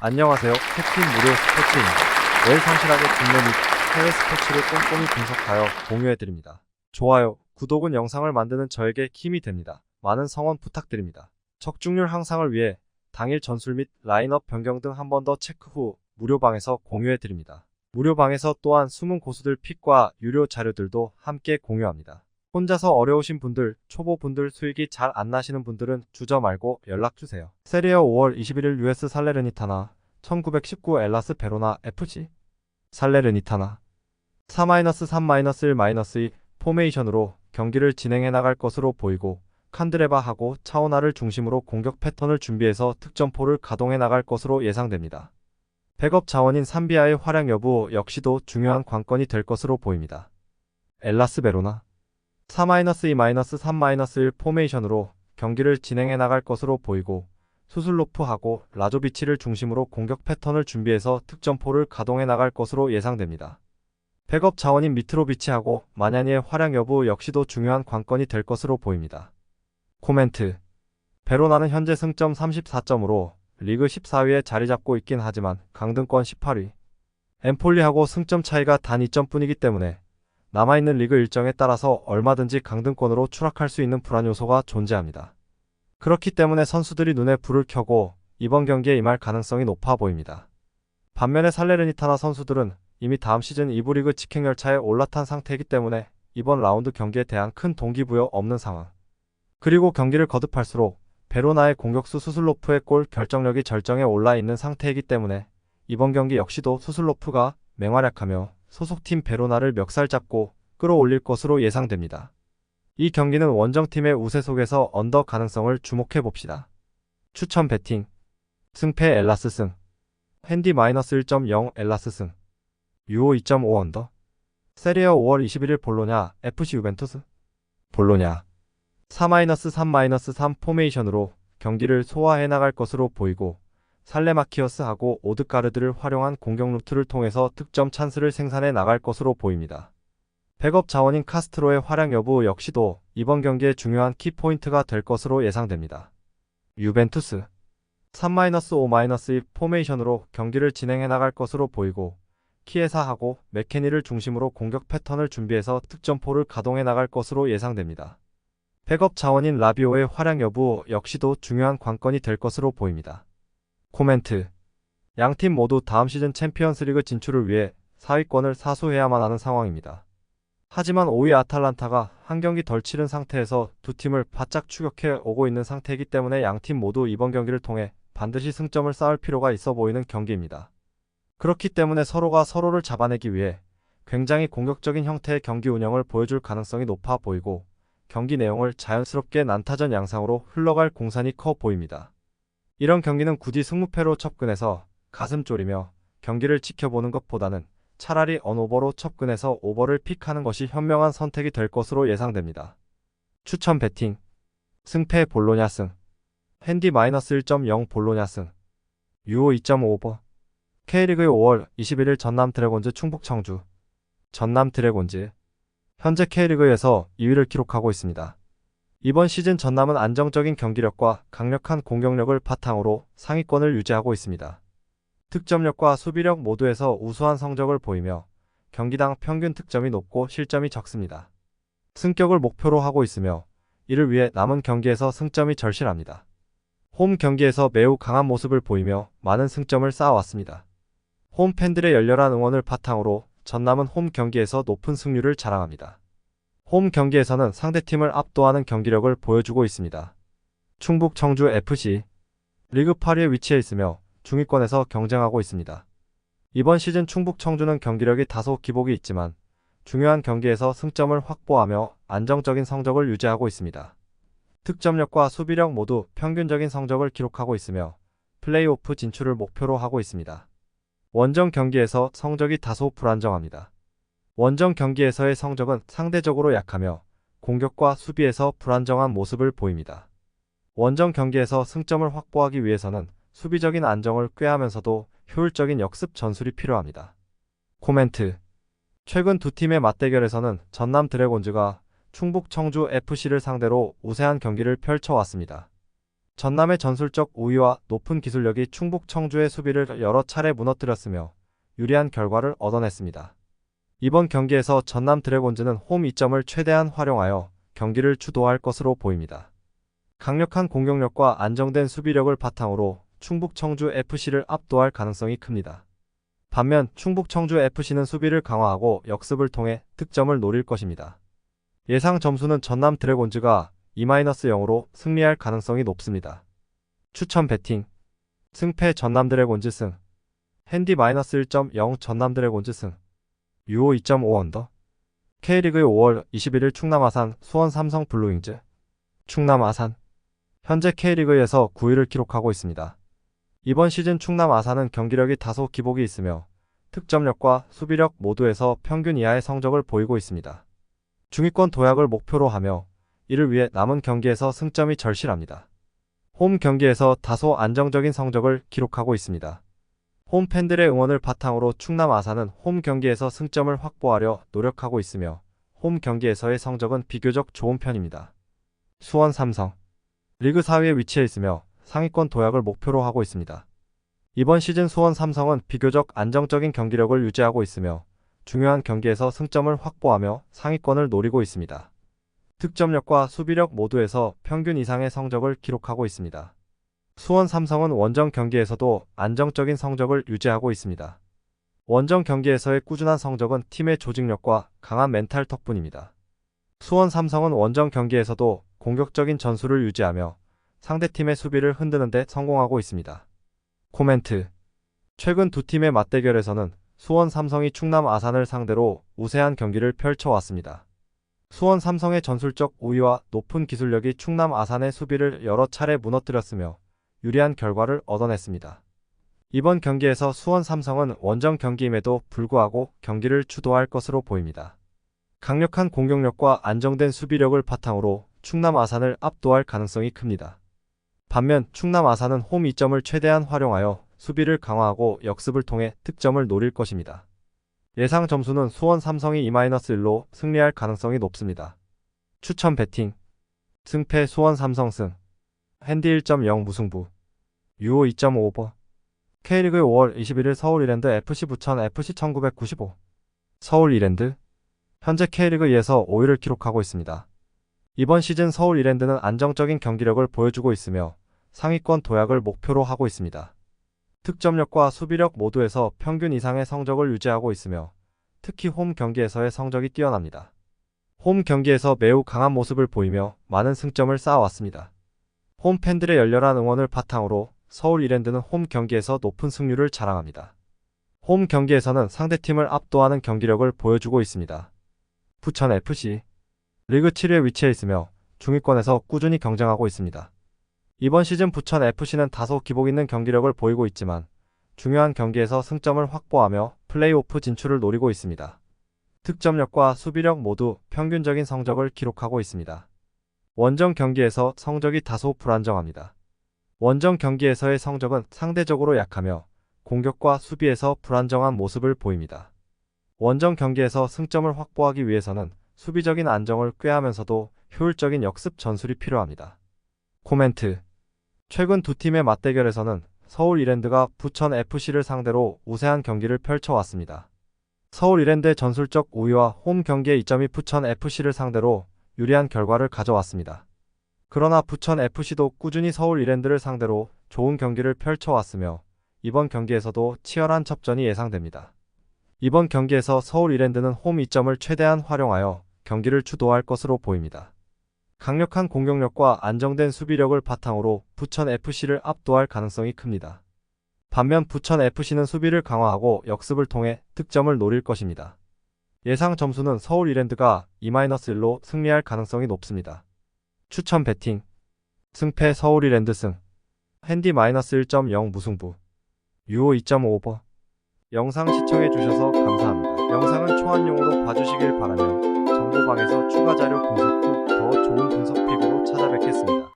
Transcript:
안녕하세요. 캡틴 무료. 매일 성실하게 국내 및 해외 스포츠를 꼼꼼히 분석하여 공유해드립니다. 좋아요, 구독은 영상을 만드는 저에게 힘이 됩니다. 많은 성원 부탁드립니다. 적중률 향상을 위해 당일 전술 및 라인업 변경 등 한 번 더 체크 후 무료방에서 공유해드립니다. 무료방에서 또한 숨은 고수들 픽과 유료 자료들도 함께 공유합니다. 혼자서 어려우신 분들, 초보 분들 수익이 잘 안 나시는 분들은 주저 말고 연락주세요. 세리어 5월 21일 US 살레르니타나 1919 엘라스 베로나 FC 살레르니타나 4-3-1-2 포메이션으로 경기를 진행해 나갈 것으로 보이고 칸드레바하고 차오나를 중심으로 공격 패턴을 준비해서 득점포를 가동해 나갈 것으로 예상됩니다. 백업 자원인 삼비아의 활약 여부 역시도 중요한 관건이 될 것으로 보입니다. 엘라스 베로나 4-2-3-1 포메이션으로 경기를 진행해 나갈 것으로 보이고 수슬로프하고 라조비치를 중심으로 공격 패턴을 준비해서 득점포를 가동해 나갈 것으로 예상됩니다. 백업 자원인 미트로비치하고 마냐니의 활약 여부 역시도 중요한 관건이 될 것으로 보입니다. 코멘트 베로나는 현재 승점 34점으로 리그 14위에 자리 잡고 있긴 하지만 강등권 18위 엠폴리하고 승점 차이가 단 2점뿐이기 때문에 남아있는 리그 일정에 따라서 얼마든지 강등권으로 추락할 수 있는 불안 요소가 존재합니다. 그렇기 때문에 선수들이 눈에 불을 켜고 이번 경기에 임할 가능성이 높아 보입니다. 반면에 살레르니타나 선수들은 이미 다음 시즌 2부 리그 직행 열차에 올라탄 상태이기 때문에 이번 라운드 경기에 대한 큰 동기부여 없는 상황. 그리고 경기를 거듭할수록 베로나의 공격수 수슬로프의 골 결정력이 절정에 올라 있는 상태이기 때문에 이번 경기 역시도 수슬로프가 맹활약하며 소속팀 베로나를 멱살 잡고 끌어올릴 것으로 예상됩니다. 이 경기는 원정팀의 우세 속에서 언더 가능성을 주목해 봅시다. 추천 배팅. 승패 엘라스 승. 핸디 마이너스 1.0 엘라스 승. 유오 2.5 언더. 세리어 5월 21일 볼로냐 FC 유벤투스. 볼로냐. 4-3-3 포메이션으로 경기를 소화해 나갈 것으로 보이고 살레마키어스하고 오드가르드를 활용한 공격 루트를 통해서 득점 찬스를 생산해 나갈 것으로 보입니다. 백업 자원인 카스트로의 활약 여부 역시도 이번 경기의 중요한 키포인트가 될 것으로 예상됩니다. 유벤투스 3-5-2 포메이션으로 경기를 진행해 나갈 것으로 보이고 키에사하고 맥케니를 중심으로 공격 패턴을 준비해서 득점포를 가동해 나갈 것으로 예상됩니다. 백업 자원인 라비오의 활약 여부 역시도 중요한 관건이 될 것으로 보입니다. 코멘트 양 팀 모두 다음 시즌 챔피언스리그 진출을 위해 4위권을 사수해야만 하는 상황입니다. 하지만 5위 아탈란타가 한 경기 덜 치른 상태에서 두 팀을 바짝 추격해 오고 있는 상태이기 때문에 양 팀 모두 이번 경기를 통해 반드시 승점을 쌓을 필요가 있어 보이는 경기입니다. 그렇기 때문에 서로가 서로를 잡아내기 위해 굉장히 공격적인 형태의 경기 운영을 보여줄 가능성이 높아 보이고 경기 내용을 자연스럽게 난타전 양상으로 흘러갈 공산이 커 보입니다. 이런 경기는 굳이 승무패로 접근해서 가슴 졸이며 경기를 지켜보는 것보다는 차라리 언오버로 접근해서 오버를 픽하는 것이 현명한 선택이 될 것으로 예상됩니다. 추천 배팅. 승패 볼로냐 승. 핸디 마이너스 1.0 볼로냐 승. 유오 2.5 오버. K리그 5월 21일 전남 드래곤즈 충북 청주. 전남 드래곤즈. 현재 K리그에서 2위를 기록하고 있습니다. 이번 시즌 전남은 안정적인 경기력과 강력한 공격력을 바탕으로 상위권을 유지하고 있습니다. 득점력과 수비력 모두에서 우수한 성적을 보이며 경기당 평균 득점이 높고 실점이 적습니다. 승격을 목표로 하고 있으며 이를 위해 남은 경기에서 승점이 절실합니다. 홈 경기에서 매우 강한 모습을 보이며 많은 승점을 쌓아왔습니다. 홈 팬들의 열렬한 응원을 바탕으로 전남은 홈 경기에서 높은 승률을 자랑합니다. 홈 경기에서는 상대팀을 압도하는 경기력을 보여주고 있습니다. 충북 청주 FC 리그 8위에 위치해 있으며 중위권에서 경쟁하고 있습니다. 이번 시즌 충북 청주는 경기력이 다소 기복이 있지만 중요한 경기에서 승점을 확보하며 안정적인 성적을 유지하고 있습니다. 득점력과 수비력 모두 평균적인 성적을 기록하고 있으며 플레이오프 진출을 목표로 하고 있습니다. 원정 경기에서 성적이 다소 불안정합니다. 원정 경기에서의 성적은 상대적으로 약하며 공격과 수비에서 불안정한 모습을 보입니다. 원정 경기에서 승점을 확보하기 위해서는 수비적인 안정을 꾀하면서도 효율적인 역습 전술이 필요합니다. 코멘트 최근 두 팀의 맞대결에서는 전남 드래곤즈가 충북 청주 FC를 상대로 우세한 경기를 펼쳐왔습니다. 전남의 전술적 우위와 높은 기술력이 충북 청주의 수비를 여러 차례 무너뜨렸으며 유리한 결과를 얻어냈습니다. 이번 경기에서 전남 드래곤즈는 홈 이점을 최대한 활용하여 경기를 주도할 것으로 보입니다. 강력한 공격력과 안정된 수비력을 바탕으로 충북 청주 FC를 압도할 가능성이 큽니다. 반면 충북 청주 FC는 수비를 강화하고 역습을 통해 득점을 노릴 것입니다. 예상 점수는 전남 드래곤즈가 2-0으로 승리할 가능성이 높습니다. 추천 배팅 승패 전남 드래곤즈 승 핸디 -1.0 전남 드래곤즈 승 유오 2.5 언더 K리그 5월 21일 충남 아산 수원 삼성 블루윙즈 충남 아산 현재 K리그에서 9위를 기록하고 있습니다. 이번 시즌 충남 아산은 경기력이 다소 기복이 있으며 득점력과 수비력 모두에서 평균 이하의 성적을 보이고 있습니다. 중위권 도약을 목표로 하며 이를 위해 남은 경기에서 승점이 절실합니다. 홈 경기에서 다소 안정적인 성적을 기록하고 있습니다. 홈 팬들의 응원을 바탕으로 충남 아산은 홈 경기에서 승점을 확보하려 노력하고 있으며 홈 경기에서의 성적은 비교적 좋은 편입니다. 수원 삼성 리그 4위에 위치해 있으며 상위권 도약을 목표로 하고 있습니다. 이번 시즌 수원 삼성은 비교적 안정적인 경기력을 유지하고 있으며 중요한 경기에서 승점을 확보하며 상위권을 노리고 있습니다. 득점력과 수비력 모두에서 평균 이상의 성적을 기록하고 있습니다. 수원 삼성은 원정 경기에서도 안정적인 성적을 유지하고 있습니다. 원정 경기에서의 꾸준한 성적은 팀의 조직력과 강한 멘탈 덕분입니다. 수원 삼성은 원정 경기에서도 공격적인 전술을 유지하며 상대팀의 수비를 흔드는 데 성공하고 있습니다. 코멘트 최근 두 팀의 맞대결에서는 수원 삼성이 충남 아산을 상대로 우세한 경기를 펼쳐왔습니다. 수원 삼성의 전술적 우위와 높은 기술력이 충남 아산의 수비를 여러 차례 무너뜨렸으며 유리한 결과를 얻어냈습니다. 이번 경기에서 수원 삼성은 원정 경기임에도 불구하고 경기를 주도할 것으로 보입니다. 강력한 공격력과 안정된 수비력을 바탕으로 충남 아산을 압도할 가능성이 큽니다. 반면 충남 아산은 홈 이점을 최대한 활용하여 수비를 강화하고 역습을 통해 득점을 노릴 것입니다. 예상 점수는 수원 삼성이 2-1로 승리할 가능성이 높습니다. 추천 배팅 승패 수원 삼성 승 핸디 1.0 무승부 유오 2.5버 K리그 5월 21일 서울 이랜드 FC 부천 FC 1995 서울 이랜드 현재 K리그 2에서 5위를 기록하고 있습니다. 이번 시즌 서울 이랜드는 안정적인 경기력을 보여주고 있으며 상위권 도약을 목표로 하고 있습니다. 득점력과 수비력 모두에서 평균 이상의 성적을 유지하고 있으며 특히 홈 경기에서의 성적이 뛰어납니다. 홈 경기에서 매우 강한 모습을 보이며 많은 승점을 쌓아왔습니다. 홈 팬들의 열렬한 응원을 바탕으로 서울 이랜드는 홈 경기에서 높은 승률을 자랑합니다. 홈 경기에서는 상대팀을 압도하는 경기력을 보여주고 있습니다. 부천 FC 리그 7위에 위치해 있으며 중위권에서 꾸준히 경쟁하고 있습니다. 이번 시즌 부천 FC는 다소 기복 있는 경기력을 보이고 있지만 중요한 경기에서 승점을 확보하며 플레이오프 진출을 노리고 있습니다. 득점력과 수비력 모두 평균적인 성적을 기록하고 있습니다. 원정 경기에서 성적이 다소 불안정합니다. 원정 경기에서의 성적은 상대적으로 약하며 공격과 수비에서 불안정한 모습을 보입니다. 원정 경기에서 승점을 확보하기 위해서는 수비적인 안정을 꾀하면서도 효율적인 역습 전술이 필요합니다. 코멘트 최근 두 팀의 맞대결에서는 서울 이랜드가 부천 FC를 상대로 우세한 경기를 펼쳐왔습니다. 서울 이랜드의 전술적 우위와 홈 경기의 이점이 부천 FC를 상대로 유리한 결과를 가져왔습니다. 그러나 부천 FC도 꾸준히 서울 이랜드를 상대로 좋은 경기를 펼쳐왔으며 이번 경기에서도 치열한 접전이 예상됩니다. 이번 경기에서 서울 이랜드는 홈 이점을 최대한 활용하여 경기를 주도할 것으로 보입니다. 강력한 공격력과 안정된 수비력을 바탕으로 부천 FC를 압도할 가능성이 큽니다. 반면 부천 FC는 수비를 강화하고 역습을 통해 득점을 노릴 것입니다. 예상 점수는 서울 이랜드가 2-1로 승리할 가능성이 높습니다. 추천 배팅 승패 서울 이랜드 승 핸디 -1.0 무승부 유오 2.5버 영상 시청해주셔서 감사합니다. 영상은 초안용으로 봐주시길 바라며 정보방에서 추가 자료 분석 후 더 좋은 분석 팁으로 찾아뵙겠습니다.